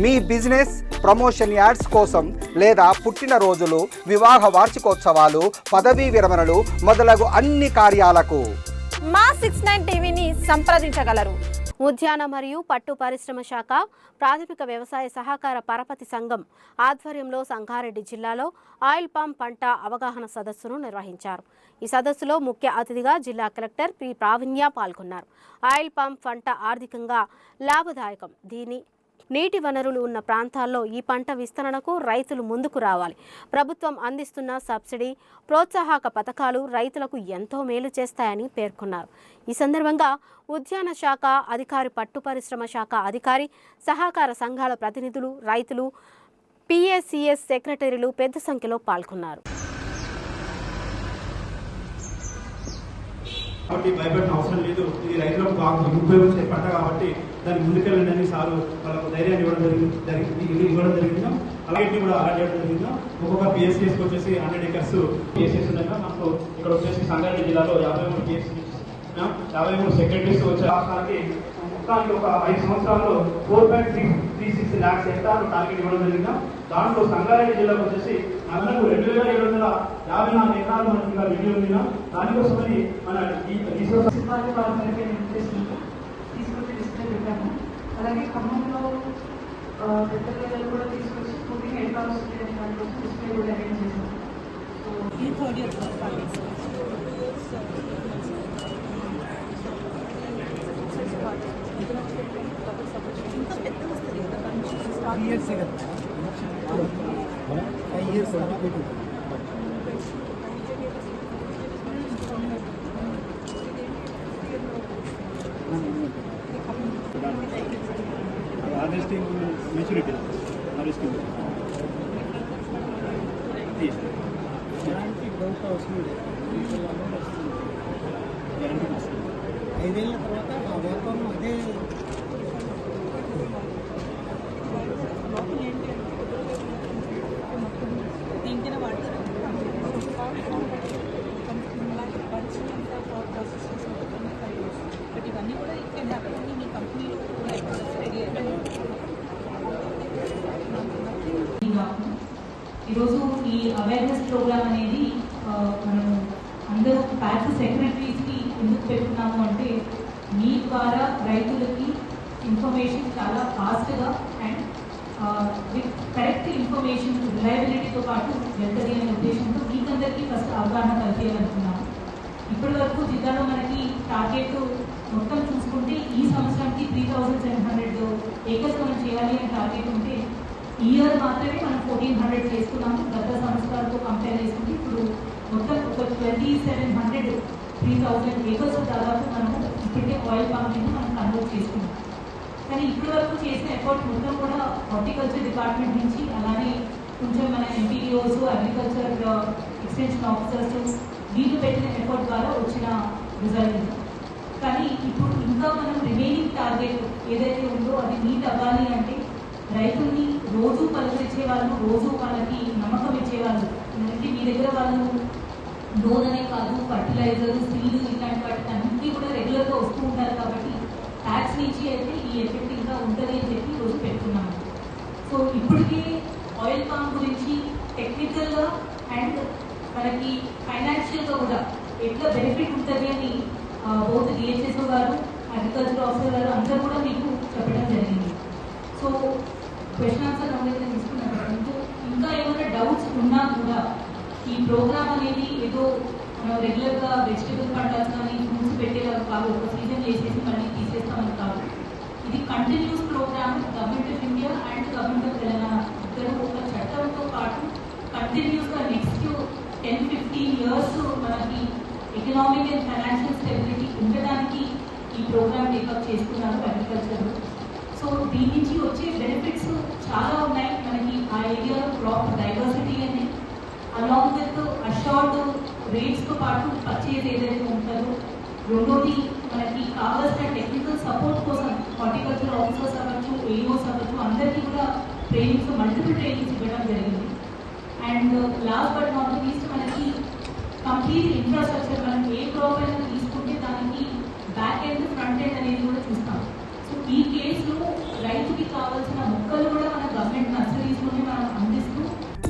మీ business promotion ads కోసం లేదా పుట్టినరోజులు వివాహ వార్షికోత్సవాలు పదవీ విరమణలు మొదలగు అన్ని కార్యాలకు. మా సిక్స్ నైన్ టీవీని సంప్రదించగలరు. ఉద్యాన మరియు పట్టు పరిశ్రమ శాఖ ప్రాథమిక వ్యవసాయ సహకార పరపతి సంఘం ఆధ్వర్యంలో సంగారెడ్డి జిల్లాలో ఆయిల్ పామ్ పంట అవగాహన సదస్సును నిర్వహించారు. ఈ సదస్సులో ముఖ్య అతిథిగా జిల్లా కలెక్టర్ పి. ప్రావీణ్య పాల్గొన్నారు. ఆయిల్ పామ్ పంట ఆర్థికంగా లాభదాయకం. దీని నీటి వనరులు ఉన్న ప్రాంతాల్లో ఈ పంట విస్తరణకు రైతులు ముందుకు రావాలి. ప్రభుత్వం అందిస్తున్న సబ్సిడీ ప్రోత్సాహక పథకాలు రైతులకు ఎంతో మేలు చేస్తాయని పేర్కొన్నారు. ఈ సందర్భంగా ఉద్యాన శాఖ అధికారి పట్టు పరిశ్రమ శాఖ అధికారి సహకార సంఘాల ప్రతినిధులు రైతులు పిఎస్సిఎస్ సెక్రటరీలు పెద్ద సంఖ్యలో పాల్గొన్నారు. కాబట్టి భయపడిన అవసరం లేదు. ఇది రైతులకు బాగా ఉపయోగించే పంట కాబట్టి దానికి ముందుకెళ్ళండి సారు వాళ్ళకు ధైర్యాన్ని ఇవ్వడం జరిగింది జరిగింది ఇవ్వడం జరిగింది అలాగే కూడా అలా చేయడం జరిగింది ఒక్కొక్క పిఎస్సీఎస్ వచ్చేసి హండ్రెడ్ ఎకర్స్ పిఎస్సీఎస్ ఉండగా మనకు ఇక్కడ వచ్చేసి సంగారెడ్డి జిల్లాలో యాభై మూడు పిఎస్సీ యాభై మూడు సెక్రటరీస్ వచ్చే రాష్ట్రానికి మొత్తానికి ఒక ఐదు సంవత్సరాల్లో four point three three six lakhs హెక్టార్లు టార్గెట్ ఇవ్వడం జరిగింది దాంట్లో సంగారెడ్డి జిల్లాకు వచ్చేసి నగరకు రెండు వేల ఏడు వందల యాభై నాలుగు ఎకరాలు మనకి ఇంకా మిగిలి ఉంది దానికోసమని మన ఈ రిసోర్స్ సిబ్బంది వాళ్ళ మేరకు నేను చేసినట్టు తీసుకొచ్చి డిస్ప్లే పెట్టాము అలాగే ఖమ్మంలో ఆ, పెద్ద పిల్లలు కూడా తీసుకొచ్చి కుకింగ్ ఎట్లా వస్తుంది అనే దానికోసం డిస్ప్లే కూడా అరేంజ్ చేశాము సో ఈ హార్వెస్టింగ్ మెచ్యూరిటీ హార్వెస్టింగ్ ఐదేళ్ళ తర్వాత ఆ వ్యాపారం అదే దీనికైనా వాడతారు బట్ ఇవన్నీ కూడా ఇక్కడ హ్యాపీ మీ కంపెనీలో రెడీ అయిపోయింది ఈరోజు ఈ అవేర్నెస్ ప్రోగ్రామ్ అనేది మనం మనము అందరూ ప్యాక్ సెక్రటరీస్కి ఎందుకు పెట్టుకున్నాము అంటే మీ ద్వారా రైతులకి ఇన్ఫర్మేషన్ చాలా ఫాస్ట్గా అండ్ విత్ కరెక్ట్ ఇన్ఫర్మేషన్ రిలయబిలిటీతో పాటు వెళ్తుంది అనే ఉద్దేశంతో మీకందరికీ ఫస్ట్ అవగాహన కల్పించాలనుకున్నాము ఇప్పటి వరకు జిల్లాలో మనకి టార్గెట్ మొత్తం చూసుకుంటే ఈ సంవత్సరానికి three thousand seven hundred acres మనం చేయాలి అని టార్గెట్ ఉంటే ఇయర్ మాత్రమే మనం ఫోర్టీన్ హండ్రెడ్ చేసుకున్నాము. గత సంవత్సరాలతో కంపేర్ చేసుకుంటే ఇప్పుడు మొత్తం ఒక twenty seven hundred three thousand acres దాదాపు మనము ఇప్పటికే ఆయిల్ పామ్ మనం కన్వర్ట్ చేసుకున్నాం. కానీ ఇప్పటి వరకు చేసిన ఎఫర్ట్ మొత్తం కూడా హార్టికల్చర్ డిపార్ట్మెంట్ నుంచి అలానే కొంచెం మన ఎంపీడీఓస్ అగ్రికల్చర్ ఎక్స్టెన్షన్ ఆఫీసర్స్ వీళ్ళు పెట్టిన ఎఫర్ట్ ద్వారా వచ్చిన రిజల్ట్ కానీ ఇప్పుడు ఇంకా మనం రిమైనింగ్ టార్గెట్ ఏదైతే ఉందో అది మీట్ అవ్వాలి అంటే రైతుల్ని రోజు పలకరించే వాళ్ళు రోజు వాళ్ళకి నమ్మకం ఇచ్చేవాళ్ళు. ఎందుకంటే మీ దగ్గర వాళ్ళు లోన్ అనే కాదు ఫర్టిలైజర్ సీడ్ ఇట్లాంటి వాటి అన్నీ కూడా రెగ్యులర్గా వస్తూ ఉంటారు కాబట్టి ట్యాక్స్ నుంచి అయితే ఈ ఎఫెక్ట్ ఇంకా ఉంటుంది అని చెప్పి రోజు పెట్టుకున్నాము సో ఇప్పటికే ఆయిల్ పామ్ గురించి టెక్నికల్గా అండ్ మనకి ఫైనాన్షియల్గా కూడా ఎట్లా బెనిఫిట్ ఉంటుంది అని బోత్ డిహెచ్ఎస్ఓ గారు అగ్రికల్చర్ ఆఫీసర్ గారు అందరూ కూడా మీకు చెప్పడం జరిగింది సో క్వశ్చన్ ఆన్సర్ రౌండ్ అయితే తీసుకున్నాను ఇంకా ఇంకా ఏమైనా డౌట్స్ ఉన్నా కూడా ఈ ప్రోగ్రామ్ అనేది ఏదో రెగ్యులర్ రెగ్యులర్గా వెజిటేబుల్ పంటలు కానీ ఫ్రూట్స్ పెట్టేలాగా కాదు. ఒక సీజన్ చేసేసి మళ్ళీ తీసేస్తామని కాదు. ఇది continuous programme government of India and government of Telangana ఇద్దరు ఒక చట్టంతో పాటు కంటిన్యూస్గా నెక్స్ట్ టెన్ ఫిఫ్టీన్ ఇయర్స్ మనకి ఎకనామిక్ అండ్ ఫైనాన్షియల్ స్టెబిలిటీ ఉండడానికి ఈ ప్రోగ్రామ్ టేకప్ చేస్తున్నారు అగ్రికల్చర్ సో దీని నుంచి వచ్చే బెనిఫిట్స్ చాలా ఉన్నాయి. మనకి ఆ ఏరియాలో క్రాప్ డైవర్సిటీ అని అలాంగ్ విత్ అషార్డ్ రేట్స్తో పాటు పర్చేజ్ ఏదైతే ఉంటుందో రెండోది మనకి కావాల్సిన టెక్నికల్ సపోర్ట్ కోసం హార్టికల్చర్ ఆఫీసర్స్ అవ్వచ్చు ఏఓస్ అవ్వచ్చు అందరికీ కూడా ట్రైనింగ్స్ మల్టిపుల్ ట్రైనింగ్స్ ఇవ్వడం జరిగింది. And last but not least మనకి కంప్లీట్ ఇన్ఫ్రాస్ట్రక్చర్ మనం ఏ క్రాప్ అయినా తీసుకుంటే దానికి బ్యాక్ ఎండ్ ఫ్రంట్ ఎండ్ అనేది కూడా చూస్తాం. సో ఈ కేసులో రైతుకి కావాల్సిన మొక్కలు కూడా